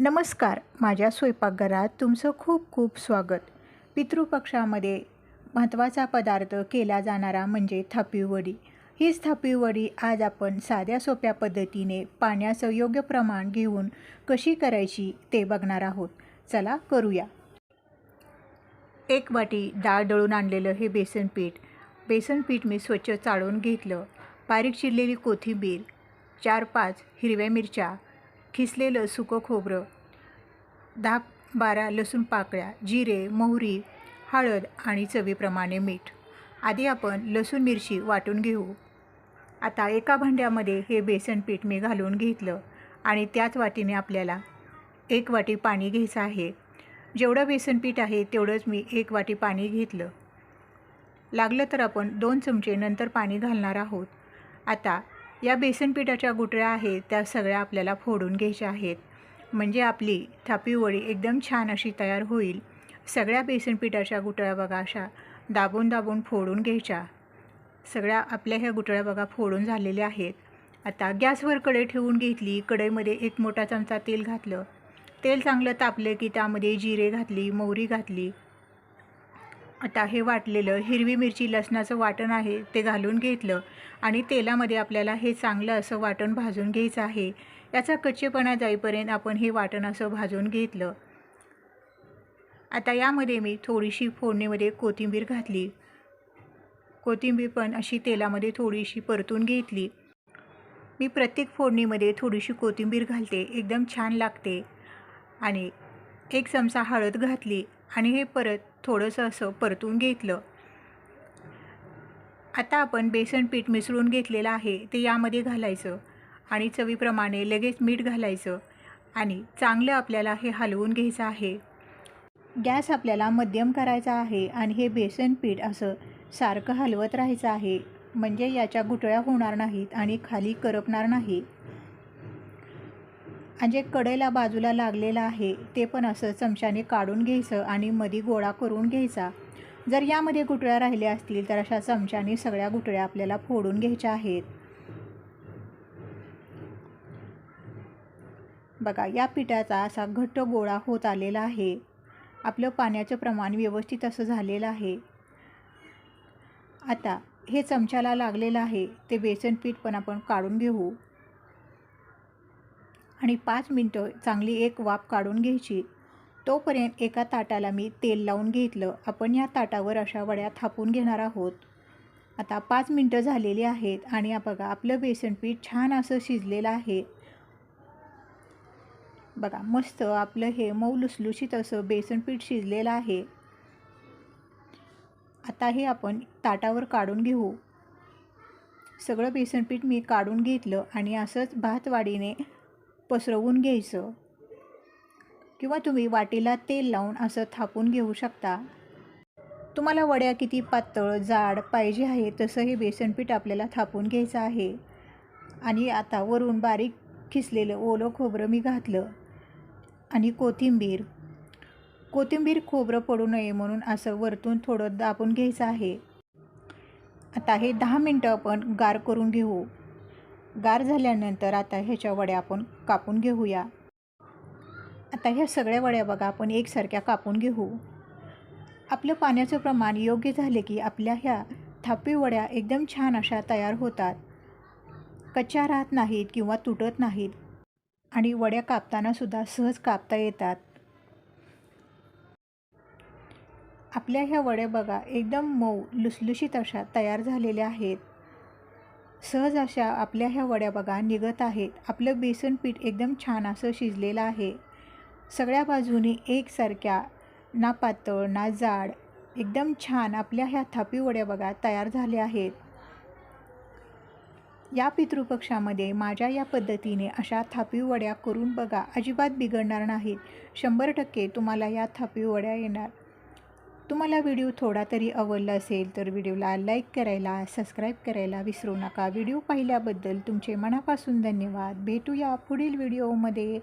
नमस्कार माझ्या स्वयंपाकघरात तुमचं खूप खूप स्वागत. पितृपक्षामध्ये महत्त्वाचा पदार्थ केला जाणारा म्हणजे थापीवडी हीच थापीवडी आज आपण साध्या सोप्या पद्धतीने पाण्याचं योग्य प्रमाण घेऊन कशी करायची ते बघणार आहोत. चला करूया. एक वाटी डाळ दळून आणलेलं हे बेसन पीठ बेसन पीठ मी स्वच्छ चाळून घेतलं. बारीक चिरलेली कोथिंबीर चार पाच हिरव्या मिरच्या खिसलेलं सुकं खोबरं दहा बारा लसूण पाकळ्या जिरे मोहरी हळद आणि चवीप्रमाणे मीठ. आधी आपण लसूण मिरची वाटून घेऊ. आता एका भांड्यामध्ये हे बेसन पीठ मी घालून घेतलं आणि त्याच वाटीने आपल्याला एक वाटी पाणी घ्यायचं आहे. जेवढं बेसन पीठ आहे तेवढंच मी एक वाटी पाणी घेतलं. लागलं तर आपण दोन चमचे नंतर पाणी घालणार आहोत. आता या बेसन पिठाच्या आहेत त्या सगळ्या आपल्याला फोडून घ्यायच्या आहेत. म्हणजे आपली थापीवळी एकदम छान अशी तयार होईल. सगळ्या बेसन पिठाच्या गुटळ्या बघा अशा दाबून दाबून फोडून घ्यायच्या. सगळ्या आपल्या ह्या गुटळ्या बघा फोडून झालेल्या आहेत. आता गॅसवर कढई ठेवून घेतली कढईमध्ये एक मोठा चमचा तेल घातलं. तेल चांगलं तापलं की त्यामध्ये जिरे घातली मोहरी घातली. आता हे वाटलेलं हिरवी मिरची लसणाचं वाटण आहे ते घालून घेतलं आणि तेलामध्ये आपल्याला हे चांगलं असं वाटण भाजून घ्यायचं आहे. याचा कच्चेपणा जाईपर्यंत आपण हे वाटण असं भाजून घेतलं. आता यामध्ये मी थोडीशी फोडणीमध्ये कोथिंबीर घातली. कोथिंबीर पण अशी तेलामध्ये थोडीशी परतून घेतली. मी प्रत्येक फोडणीमध्ये थोडीशी कोथिंबीर घालते. एकदम छान लागते. आणि एक चमचा हळद घातली आणि हे परत थोडंसं असं परतून घेतलं. आता आपण बेसन पीठ मिसळून घेतलेलं आहे ते यामध्ये घालायचं आणि चवीप्रमाणे लगेच मीठ घालायचं आणि चांगलं आपल्याला हे हलवून घ्यायचं आहे. गॅस आपल्याला मध्यम करायचा आहे आणि हे बेसन पीठ असं सारखं हलवत राहायचं आहे. म्हणजे याच्या गुटळ्या होणार नाहीत आणि खाली करपणार नाही. आणि जे कडेला बाजूला लागलेलं आहे ते पण असं चमच्याने काढून घ्यायचं आणि मधी गोळा करून घ्यायचा. जर यामध्ये गुटळ्या राहिल्या असतील तर अशा चमच्याने सगळ्या गुटळ्या आपल्याला फोडून घ्यायच्या आहेत. बघा या पिठाचा असा घट्ट गोळा होत आलेला आहे. आपलं पाण्याचं प्रमाण व्यवस्थित असं झालेलं आहे. आता हे चमच्याला लागलेलं आहे ते बेसन पीठ पण आपण काढून घेऊ. आणि पाच मिनटं चांगली एक वाफ काढून घ्यायची. तोपर्यंत एका ताटाला मी तेल लावून घेतलं. आपण या ताटावर अशा वड्या थापून घेणार आहोत. आता पाच मिनटं झालेली आहेत आणि बघा आपलं बेसन पीठ छान असं शिजलेलं आहे. बघा मस्त आपलं हे मऊ लुसलुशीत असं बेसन पीठ शिजलेलं आहे. आता हे आपण ताटावर काढून घेऊ. सगळं बेसनपीठ मी काढून घेतलं आणि असंच भातवाडीने पसरवून घ्यायचं. किंवा तुम्ही वाटीला तेल लावून असं थापून घेऊ शकता. तुम्हाला वड्या किती पातळ जाड पाहिजे आहे तसं हे बेसनपीठ आपल्याला थापून घ्यायचं आहे. आणि आता वरून बारीक खिसलेलं ओलं खोबरं मी घातलं. आणि कोथिंबीर. कोथिंबीर खोबरं पडू नये म्हणून असं वरतून थोडं दाबून घ्यायचं आहे. आता हे दहा मिनटं आपण गार करून घेऊ. गार झाल्यानंतर आता ह्याच्या वड्या आपण कापून घेऊया. आता ह्या सगळ्या वड्या बघा आपण एकसारख्या कापून घेऊ. आपलं पाण्याचं प्रमाण योग्य झाले की आपल्या ह्या थापी वड्या एकदम छान अशा तयार होतात. कच्च्या राहत नाहीत किंवा तुटत नाहीत आणि वड्या कापतानासुद्धा सहज कापता येतात. आपल्या ह्या वड्या बघा एकदम मऊ लुसलुशीत अशा तयार झालेल्या आहेत. सहज अशा आपल्या ह्या वड्या बघा निघत आहेत. आपलं बेसन पीठ एकदम छान असं शिजलेलं आहे. सगळ्या बाजूनी एकसारख्या ना पातळ ना जाड एकदम छान आपल्या ह्या थापी वड्या बघा तयार झाल्या आहेत. या पितृपक्षामध्ये माझ्या या पद्धतीने अशा थापी वड्या करून बघा अजिबात बिघडणार नाहीत. शंभर टक्के तुम्हाला या थापी वड्या येणार. तुम्हाला व्हिडिओ थोडा तरी आवडला असेल तर व्हिडिओला लाईक करायला सबस्क्राईब करायला विसरू नका. व्हिडिओ पाहिल्याबद्दल तुमचे मनापासून धन्यवाद. भेटूया पुढील व्हिडिओमध्ये.